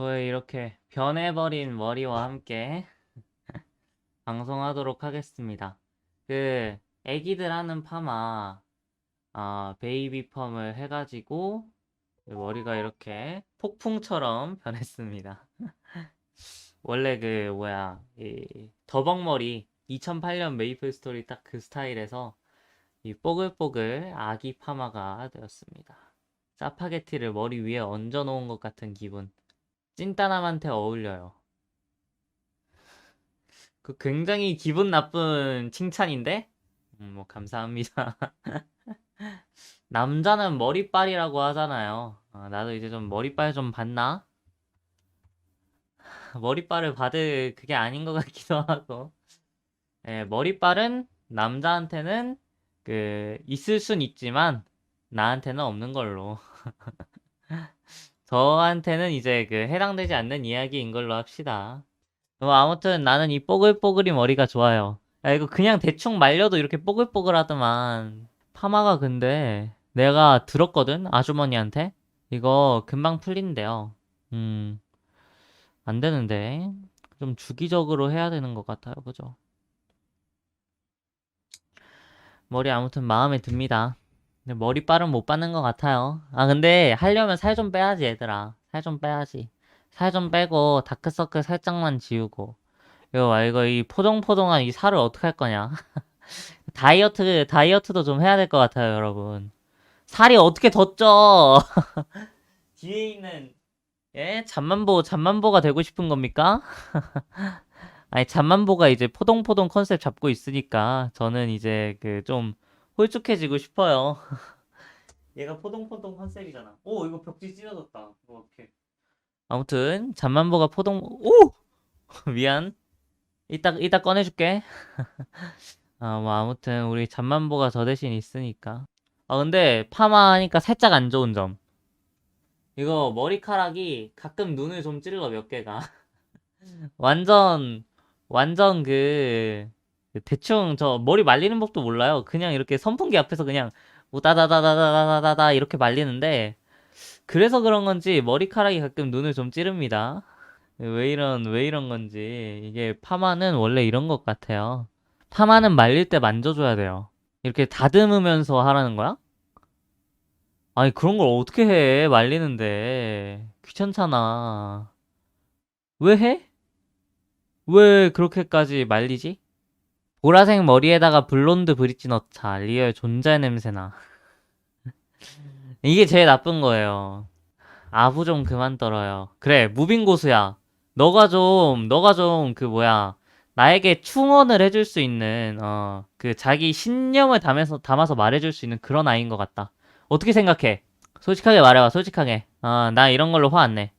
저의 이렇게 변해버린 머리와 함께 방송하도록 하겠습니다. 그 애기들 하는 파마 아 베이비 펌을 해가지고 머리가 이렇게 폭풍처럼 변했습니다. 원래 그 뭐야 이 더벅머리 2008년 메이플 스토리 딱 그 스타일에서 이 뽀글뽀글 아기 파마가 되었습니다. 짜파게티를 머리 위에 얹어 놓은 것 같은 기분. 찐따남한테 어울려요. 그 굉장히 기분 나쁜 칭찬인데? 음, 뭐 감사합니다. 남자는 머리빨이라고 하잖아요. 아, 나도 이제 좀 머리빨 좀 받나? 머리빨을 받을 그게 아닌 것 같기도 하고. 예, 머리빨은 남자한테는 그 있을 순 있지만 나한테는 없는 걸로. 저한테는 이제 그 해당되지 않는 이야기인 걸로 합시다. 뭐 아무튼 나는 이 뽀글뽀글이 머리가 좋아요. 야, 이거 그냥 대충 말려도 이렇게 뽀글뽀글하더만. 파마가 근데 내가 들었거든? 아주머니한테? 이거 금방 풀린대요. 음, 안 되는데. 좀 주기적으로 해야 되는 것 같아요. 그죠? 머리 아무튼 마음에 듭니다. 근데 머리빨은 못 받는 것 같아요. 아, 근데 하려면 살 좀 빼야지, 얘들아. 살 좀 빼야지. 살 좀 빼고, 다크서클 살짝만 지우고. 이거 봐, 이거 이 포동포동한 이 살을 어떻게 할 거냐. 다이어트, 다이어트도 좀 해야 될 것 같아요, 여러분. 살이 어떻게 더 쪄? 뒤에 있는, 예? 잠만보, 잠만보가 되고 싶은 겁니까? 아니, 잠만보가 이제 포동포동 컨셉 잡고 있으니까, 저는 이제 그 좀, 홀쭉해지고 싶어요. 얘가 포동포동 컨셉이잖아. 오, 이거 벽지 찢어졌다. 이렇게. 아무튼 잠만보가 포동 오! 미안. 이따 이따 꺼내줄게. 아, 뭐 아무튼 우리 잠만보가 저 대신 있으니까. 아, 근데 파마하니까 살짝 안 좋은 점. 이거 머리카락이 가끔 눈을 좀 찔러 몇 개가. 완전 완전 그 대충 저 머리 말리는 법도 몰라요. 그냥 이렇게 선풍기 앞에서 그냥 우다다다다다다다다 이렇게 말리는데 그래서 그런 건지 머리카락이 가끔 눈을 좀 찌릅니다. 왜 이런 왜 이런 건지 이게 파마는 원래 이런 것 같아요. 파마는 말릴 때 만져줘야 돼요. 이렇게 다듬으면서 하라는 거야? 아니 그런 걸 어떻게 해 말리는데 귀찮잖아. 왜 해? 왜 그렇게까지 말리지? 보라색 머리에다가 블론드 브릿지 넣자. 리얼 존재 냄새나. 이게 제일 나쁜 거예요. 아부 좀 그만 떨어요. 그래, 무빙 고수야. 너가 좀, 너가 좀, 그 뭐야. 나에게 충원을 해줄 수 있는, 어, 그 자기 신념을 담아서, 담아서 말해줄 수 있는 그런 아이인 것 같다. 어떻게 생각해? 솔직하게 말해봐, 솔직하게. 어, 나 이런 걸로 화 안 내.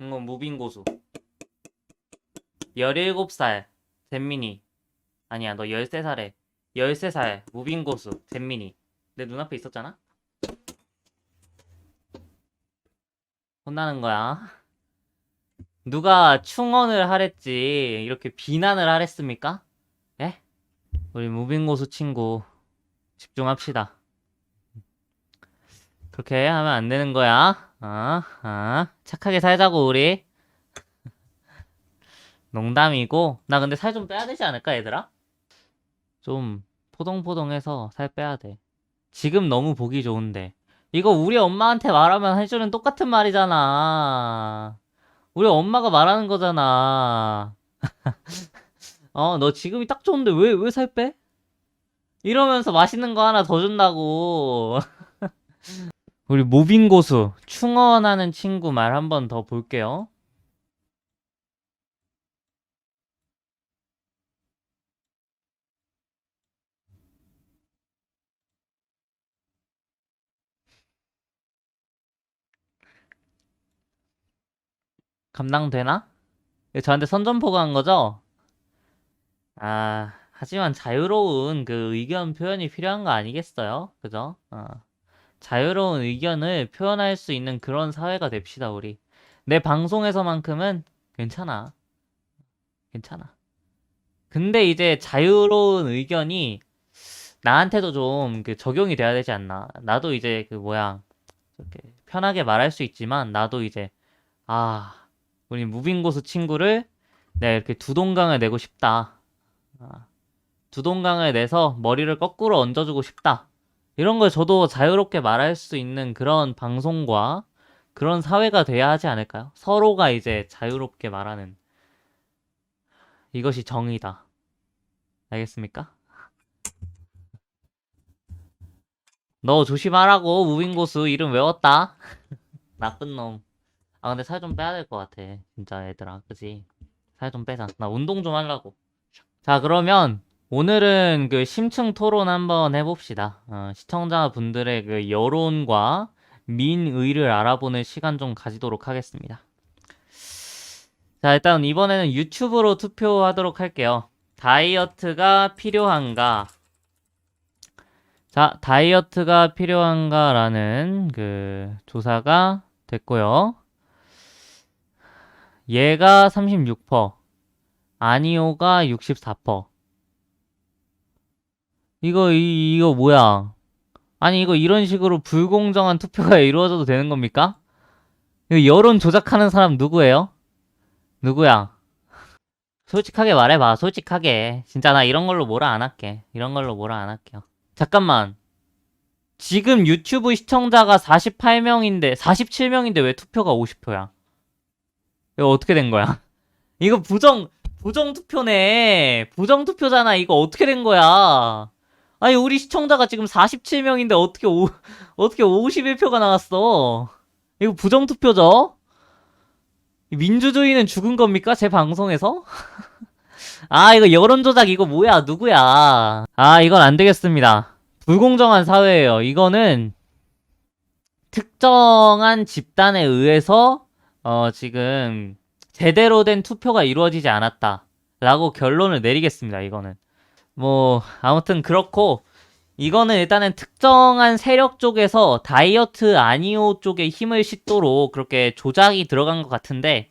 이건 무빙 고수. 17살, 잼민이. 아니야, 너 13살에. 13살, 무빙 고수, 잼민이. 내 눈앞에 있었잖아? 혼나는 거야. 누가 충원을 하랬지, 이렇게 비난을 하랬습니까? 예? 우리 무빙 고수 친구, 집중합시다. 그렇게 하면 안 되는 거야. 아, 아, 착하게 살자고, 우리. 농담이고, 나 근데 살 좀 빼야 되지 않을까, 얘들아? 좀, 포동포동해서 살 빼야 돼. 지금 너무 보기 좋은데. 이거 우리 엄마한테 말하면 해주는 똑같은 말이잖아. 우리 엄마가 말하는 거잖아. 어, 너 지금이 딱 좋은데 왜, 왜 살 빼? 이러면서 맛있는 거 하나 더 준다고. 우리 모빙 고수 충원하는 친구 말 한 번 더 볼게요. 감당되나? 저한테 선전포고 한 거죠? 아, 하지만 자유로운 그 의견 표현이 필요한 거 아니겠어요? 그죠? 어. 자유로운 의견을 표현할 수 있는 그런 사회가 됩시다, 우리. 내 방송에서만큼은 괜찮아. 괜찮아. 근데 이제 자유로운 의견이 나한테도 좀 그 적용이 돼야 되지 않나. 나도 이제 그 뭐야. 이렇게 편하게 말할 수 있지만 나도 이제 아, 우리 무빙고수 친구를 내가 이렇게 두 동강을 내고 싶다. 아, 두 동강을 내서 머리를 거꾸로 얹어주고 싶다. 이런 걸 저도 자유롭게 말할 수 있는 그런 방송과 그런 사회가 돼야 하지 않을까요? 서로가 이제 자유롭게 말하는 이것이 정의다. 알겠습니까? 너 조심하라고 무빙고수 이름 외웠다. 나쁜 놈. 아 근데 살 좀 빼야 될 것 같아. 진짜 얘들아, 그지? 살 좀 빼자. 나 운동 좀 하려고. 자 그러면 오늘은 그 심층 토론 한번 해봅시다. 어, 시청자분들의 그 여론과 민의를 알아보는 시간 좀 가지도록 하겠습니다. 자, 일단 이번에는 유튜브로 투표하도록 할게요. 다이어트가 필요한가? 자, 다이어트가 필요한가라는 그 조사가 됐고요. 얘가 36%, 아니오가 64%. 이거, 이, 이거 뭐야? 아니, 이거 이런 식으로 불공정한 투표가 이루어져도 되는 겁니까? 여론 조작하는 사람 누구예요? 누구야? 솔직하게 말해봐, 솔직하게. 진짜 나 이런 걸로 뭐라 안 할게. 이런 걸로 뭐라 안 할게요. 잠깐만. 지금 유튜브 시청자가 48명인데, 47명인데 왜 투표가 50표야? 이거 어떻게 된 거야? 이거 부정, 부정 투표네. 부정 투표잖아. 이거 어떻게 된 거야? 아니, 우리 시청자가 지금 47명인데 어떻게 오, 어떻게 51표가 나왔어? 이거 부정 투표죠? 민주주의는 죽은 겁니까? 제 방송에서? 아, 이거 여론조작 이거 뭐야? 누구야? 아, 이건 안 되겠습니다. 불공정한 사회예요. 이거는 특정한 집단에 의해서 어, 지금 제대로 된 투표가 이루어지지 않았다. 라고 결론을 내리겠습니다. 이거는. 뭐 아무튼 그렇고 이거는 일단은 특정한 세력 쪽에서 다이어트 아니오 쪽에 힘을 싣도록 그렇게 조작이 들어간 것 같은데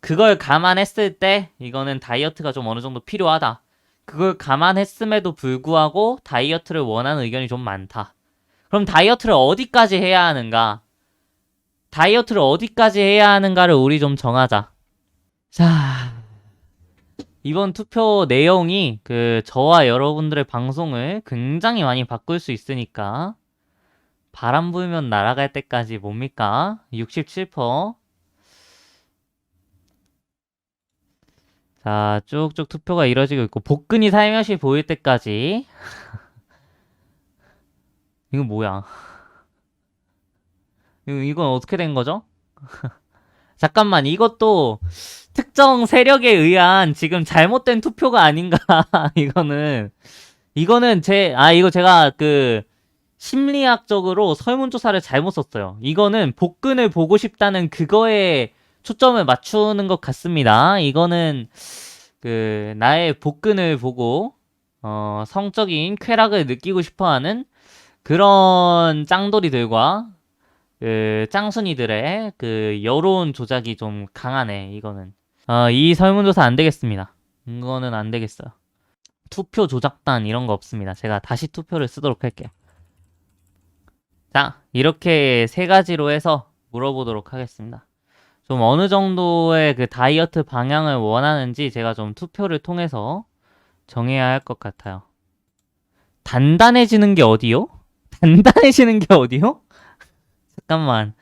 그걸 감안했을 때 이거는 다이어트가 좀 어느 정도 필요하다. 그걸 감안했음에도 불구하고 다이어트를 원하는 의견이 좀 많다. 그럼 다이어트를 어디까지 해야 하는가? 다이어트를 어디까지 해야 하는가를 우리 좀 정하자. 자, 이번 투표 내용이 그 저와 여러분들의 방송을 굉장히 많이 바꿀 수 있으니까 바람 불면 날아갈 때까지 뭡니까? 67%. 자, 쭉쭉 투표가 이뤄지고 있고 복근이 살며시 보일 때까지 이거 뭐야? 이건 어떻게 된 거죠? 잠깐만, 이것도 특정 세력에 의한 지금 잘못된 투표가 아닌가? 이거는 이거는 제 아 이거 제가 그 심리학적으로 설문조사를 잘못 썼어요. 이거는 복근을 보고 싶다는 그거에 초점을 맞추는 것 같습니다. 이거는 그 나의 복근을 보고 어 성적인 쾌락을 느끼고 싶어하는 그런 짱돌이들과 그 짱순이들의 그 여론 조작이 좀 강하네 이거는. 어, 이 설문조사 안 되겠습니다. 이거는 안 되겠어요. 투표 조작단 이런 거 없습니다. 제가 다시 투표를 쓰도록 할게요. 자 이렇게 세 가지로 해서 물어보도록 하겠습니다. 좀 어느 정도의 그 다이어트 방향을 원하는지 제가 좀 투표를 통해서 정해야 할 것 같아요. 단단해지는 게 어디요? 단단해지는 게 어디요? 잠깐만.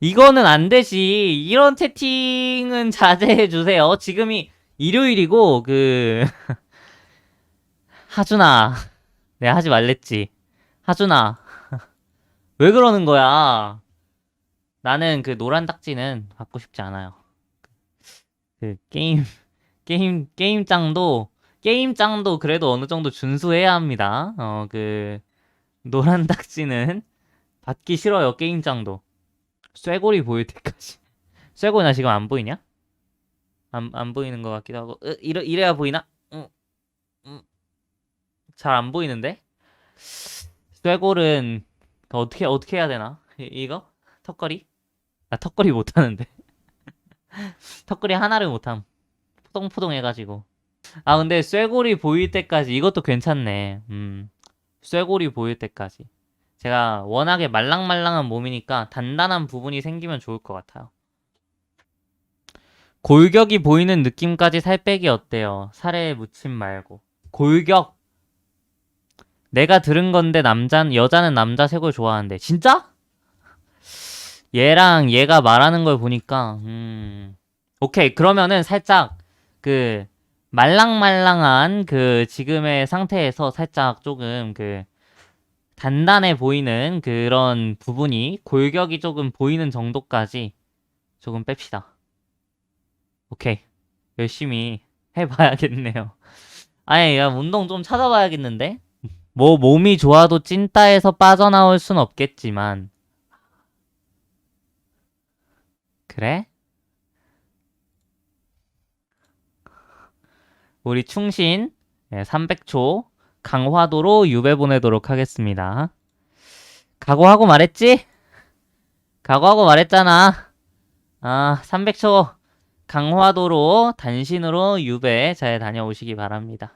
이거는 안 되지. 이런 채팅은 자제해 주세요. 지금이 일요일이고 그 하준아. 내가 하지 말랬지. 하준아. 왜 그러는 거야? 나는 그 노란 딱지는 받고 싶지 않아요. 그 게임 게임 게임짱도 게임짱도 그래도 어느 정도 준수해야 합니다. 어 그 노란 딱지는 받기 싫어요, 게임장도. 쇠고리 보일 때까지. 쇠고리 나 지금 안 보이냐? 안, 안 보이는 것 같기도 하고. 으, 이래, 이래야 보이나? 음, 음, 잘안 보이는데? 쇠골은 그 어떻게 어떻게 해야 되나? 이, 이거? 턱걸이? 나 턱걸이 못 하는데. 턱걸이 하나를 못 함. 포동포동 해가지고. 아 근데 쇠골이 보일 때까지 이것도 괜찮네. 음. 쇠골이 보일 때까지. 제가 워낙에 말랑말랑한 몸이니까 단단한 부분이 생기면 좋을 것 같아요. 골격이 보이는 느낌까지 살 빼기 어때요? 살에 묻힘 말고. 골격. 내가 들은 건데 남자 여자는 남자 색을 좋아하는데 진짜? 얘랑 얘가 말하는 걸 보니까 음. 오케이. 그러면은 살짝 그 말랑말랑한 그 지금의 상태에서 살짝 조금 그 단단해 보이는 그런 부분이 골격이 조금 보이는 정도까지 조금 뺍시다. 오케이. 열심히 해봐야겠네요. 아니, 야, 운동 좀 찾아봐야겠는데? 뭐, 몸이 좋아도 찐따에서 빠져나올 순 없겠지만. 그래? 우리 충신 300초 강화도로 유배 보내도록 하겠습니다. 각오하고 말했지? 각오하고 말했잖아. 아, 300초 강화도로 단신으로 유배 잘 다녀오시기 바랍니다.